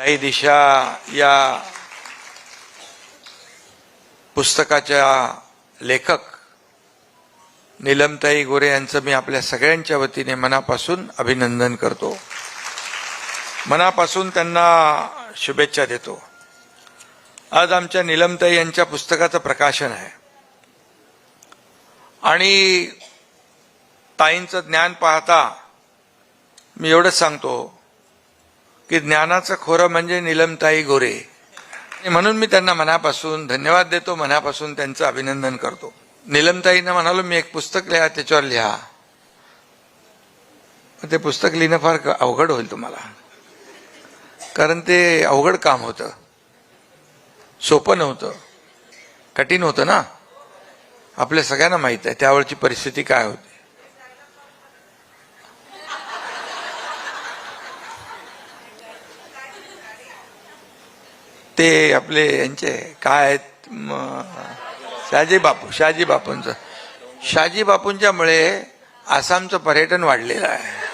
ताई दिशा या पुस्तकाच्या लेखक नीलमताई गोरे यांचं मी आपल्या सगळ्यांच्या वतीने मनापासून अभिनंदन करतो. मनापासून त्यांना शुभेच्छा देतो. आज आमच्या निलमताई यांच्या पुस्तकाचं प्रकाशन आहे. आणि ताईंचं ज्ञान पाहता मी एवढंच सांगतो की ज्ञानाचं खोरं म्हणजे नीलमताई गोरे. म्हणून मी त्यांना मनापासून धन्यवाद देतो मनापासून त्यांचं अभिनंदन करतो. निलमताईनं म्हणालो मी एक पुस्तक लिहा त्याच्यावर लिहा. ते पुस्तक लिहिणं फार क- अवघड होईल तुम्हाला. कारण ते अवघड काम होतं. सोपं नव्हतं. कठीण होतं ना? आपल्या सगळ्यांना माहीत आहे त्यावेळची परिस्थिती काय होती? ते आपले यांचे काय आहेत? म, शहाजी बापू शहाजी बापूंचं. शहाजी बापूंच्या मुळे आसामचं पर्यटन वाढलेलं आहे.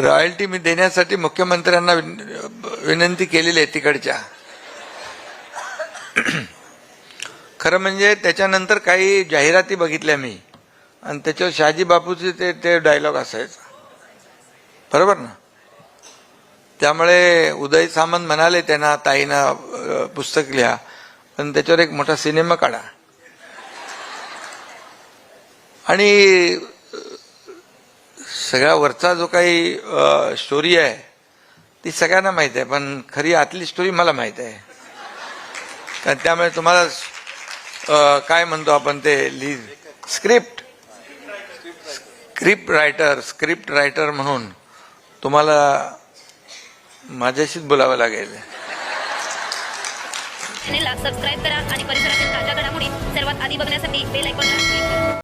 रॉयल्टी मी देण्यासाठी मुख्यमंत्र्यांना विन- विनंती केलेली आहे तिकडच्या. खरं म्हणजे त्याच्यानंतर काही जाहिराती बघितल्या मी. आणि त्याच्यावर शहाजी बापूचे ते ते डायलॉग असायचा. बरोबर ना? त्यामुळे उदय सामंत म्हणाले त्यांना ताईनं पुस्तक लिहा पण त्याच्यावर एक मोठा सिनेमा काढा. आणि सगळ्या वरचा जो काही स्टोरी आहे ती सगळ्यांना माहीत आहे पण खरी आतली स्टोरी मला माहीत आहे. कारण त्यामुळे तुम्हाला काय म्हणतो आपण ते ली script script writer script writer म्हणून तुम्हाला माझ्याशीच बोलावं लागेल. चॅनेलला सबस्क्राईब करा आणि परिसरातील ताज्या घडामोडी सर्वात आधी बघण्यासाठी बेल ऐकून